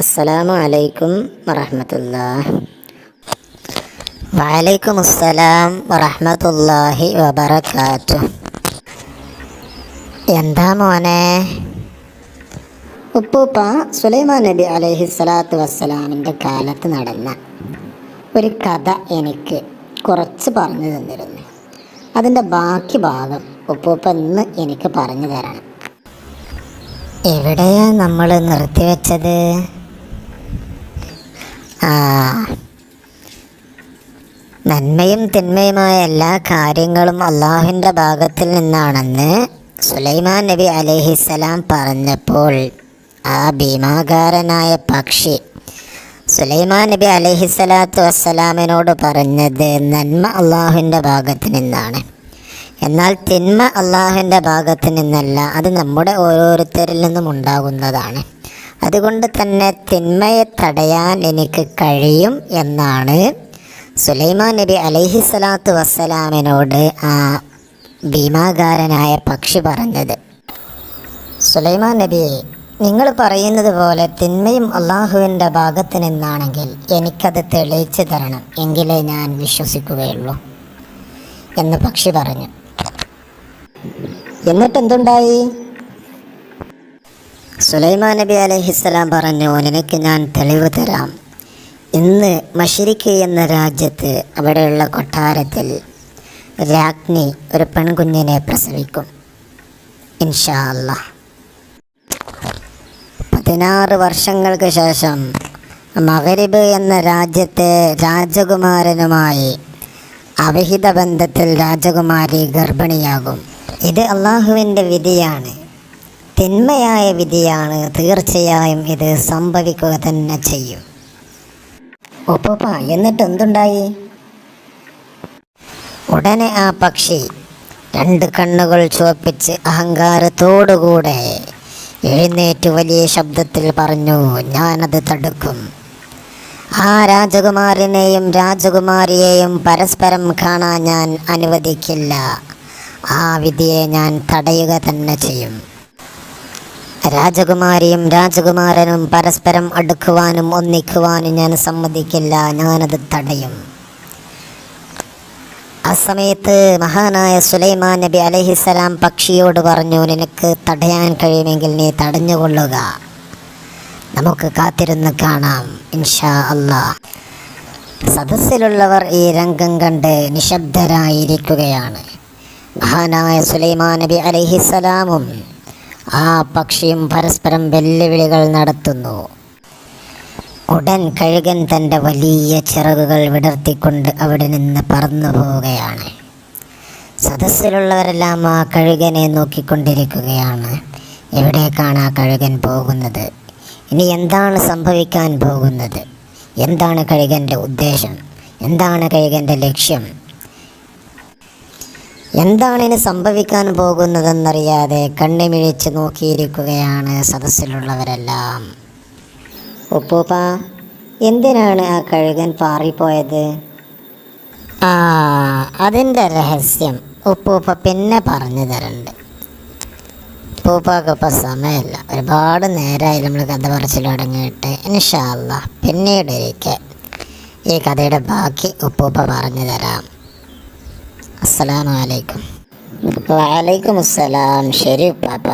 അസ്സലാമു അലൈക്കും വറഹമത്തുല്ലാ വലൈക്കും അസ്സലാം വറഹമത്തല്ലാഹി വബറകാത്തു. എന്താ മോനെ? ഉപ്പൂപ്പ സുലൈമാൻ നബി അലൈഹി സ്വലാത്തു വസ്സലാമിന്റെ കാലത്ത് നടന്ന ഒരു കഥ എനിക്ക് കുറച്ച് പറഞ്ഞു തന്നിരുന്നു. അതിന്റെ ബാക്കി ഭാഗം ഉപ്പൂപ്പ ഇന്ന് എനിക്ക് പറഞ്ഞു തരണം. എവിടെയാണ് നമ്മൾ നിർത്തിവെച്ചത്? നന്മയും തിന്മയുമായ എല്ലാ കാര്യങ്ങളും അള്ളാഹുവിന്റെ ഭാഗത്തിൽ നിന്നാണെന്ന് സുലൈമാൻ നബി അലൈഹിസ്സലാം പറഞ്ഞപ്പോൾ ആ ഭീമാകാരനായ പക്ഷി സുലൈമാൻ നബി അലൈഹിസ്സലാത്തു വസ്സലാമിനോട് പറഞ്ഞത് നന്മ അള്ളാഹുവിന്റെ ഭാഗത്ത് നിന്നാണ്. എന്നാൽ തിന്മ അള്ളാഹുവിന്റെ ഭാഗത്ത് നിന്നല്ല അത് നമ്മുടെ ഓരോരുത്തരിൽ നിന്നും ഉണ്ടാകുന്നതാണ്. അതുകൊണ്ട് തന്നെ തിന്മയെ തടയാൻ എനിക്ക് കഴിയും എന്നാണ് സുലൈമാൻ നബി അലൈഹി സ്വലാത്തു വസ്സലാമിനോട് ആ ഭീമാകാരനായ പക്ഷി പറഞ്ഞത്. സുലൈമാൻ നബി നിങ്ങൾ പറയുന്നത് പോലെ തിന്മയും അള്ളാഹുവിന്റെ ഭാഗത്ത് നിന്നാണെങ്കിൽ എനിക്കത് തെളിയിച്ചു തരണം. എങ്കിലേ ഞാൻ വിശ്വസിക്കുകയുള്ളൂ എന്ന് പക്ഷി പറഞ്ഞു. എന്നിട്ട് എന്തുണ്ടായി? സുലൈമാൻ നബി അലഹിസ്സലാം പറഞ്ഞു നിനക്ക് ഞാൻ തെളിവ് തരാം. ഇന്ന് മഷിരിക്ക് എന്ന രാജ്യത്ത് അവിടെയുള്ള കൊട്ടാരത്തിൽ രാജ്ഞി ഒരു പെൺകുഞ്ഞിനെ പ്രസവിക്കും. ഇൻഷാ അല്ലാ പതിനാറ് വർഷങ്ങൾക്ക് ശേഷം മഗരിബ് എന്ന രാജ്യത്തെ രാജകുമാരനുമായി അവിഹിത ബന്ധത്തിൽ രാജകുമാരി ഗർഭിണിയാകും. ഇത് അള്ളാഹുവിന്റെ വിധിയാണ്. തിന്മയായ വിധിയാണ് തീർച്ചയായും ഇത് സംഭവിക്കുക തന്നെ ചെയ്യും. ഒപ്പ എന്നിട്ട് എന്തുണ്ടായി? ഉടനെ ആ പക്ഷി രണ്ട് കണ്ണുകൾ ചുവപ്പിച്ച് അഹങ്കാരത്തോടുകൂടെ എഴുന്നേറ്റ് വലിയ ശബ്ദത്തിൽ പറഞ്ഞു ഞാനത് തടുക്കും. ആ രാജകുമാരനെയും രാജകുമാരിയെയും പരസ്പരം കാണാൻ ഞാൻ അനുവദിക്കില്ല. ആ വിധിയെ ഞാൻ തടയുക തന്നെ ചെയ്യും. രാജകുമാരിയും രാജകുമാരനും പരസ്പരം അടുക്കുവാനും ഒന്നിക്കുവാനും ഞാൻ സമ്മതിക്കില്ല. ഞാനത് തടയും. ആ സമയത്ത് മഹാനായ സുലൈമാൻ നബി അലഹിസലാം പക്ഷിയോട് പറഞ്ഞു നിനക്ക് തടയാൻ കഴിയുമെങ്കിൽ നീ തടഞ്ഞുകൊള്ളുക. നമുക്ക് കാത്തിരുന്ന് കാണാം ഇൻഷാ അല്ലാ. സദസ്സിലുള്ളവർ ഈ രംഗം കണ്ട് നിശബ്ദരായിരിക്കുകയാണ്. മഹാനായ സുലൈമാൻ നബി അലഹിസലാമും ആ പക്ഷിയും പരസ്പരം വെല്ലുവിളികൾ നടത്തുന്നു. ഉടൻ കഴുകൻ തന്റെ വലിയ ചിറകുകൾ വിടർത്തിക്കൊണ്ട് അവിടെ നിന്ന് പറന്നു പോവുകയാണ്. സദസ്സിലുള്ളവരെല്ലാം ആ കഴുകനെ നോക്കിക്കൊണ്ടിരിക്കുകയാണ്. എവിടേക്കാണ് ആ കഴുകൻ പോകുന്നത്? ഇനി എന്താണ് സംഭവിക്കാൻ പോകുന്നത്? എന്താണ് കഴുകന്റെ ഉദ്ദേശം? എന്താണ് കഴുകന്റെ ലക്ഷ്യം? എന്താണ് ഇനി സംഭവിക്കാൻ പോകുന്നതെന്നറിയാതെ കണ്ണിമിഴിച്ച് നോക്കിയിരിക്കുകയാണ് സദസ്സിലുള്ളവരെല്ലാം. ഉപ്പൂപ്പ എന്തിനാണ് ആ കഴുകൻ പാറിപ്പോയത്? ആ അതിന്റെ രഹസ്യം ഉപ്പൂപ്പ പിന്നെ പറഞ്ഞു തരണ്ട്. ഉപ്പൂപ്പാക്കിപ്പോൾ സമയമില്ല. ഒരുപാട് നേരമായി നമ്മൾ കഥ പറച്ചിൽ തുടങ്ങിയിട്ട് ഇൻഷാല്ല പിന്നീട് ഒരിക്കൽ ഈ കഥയുടെ ബാക്കി ഉപ്പൂപ്പ പറഞ്ഞു തരാം. അസ്സലാമു അലൈക്കും വലൈക്കും അസ്സലാം ശരി ഉപ്പാപ്പ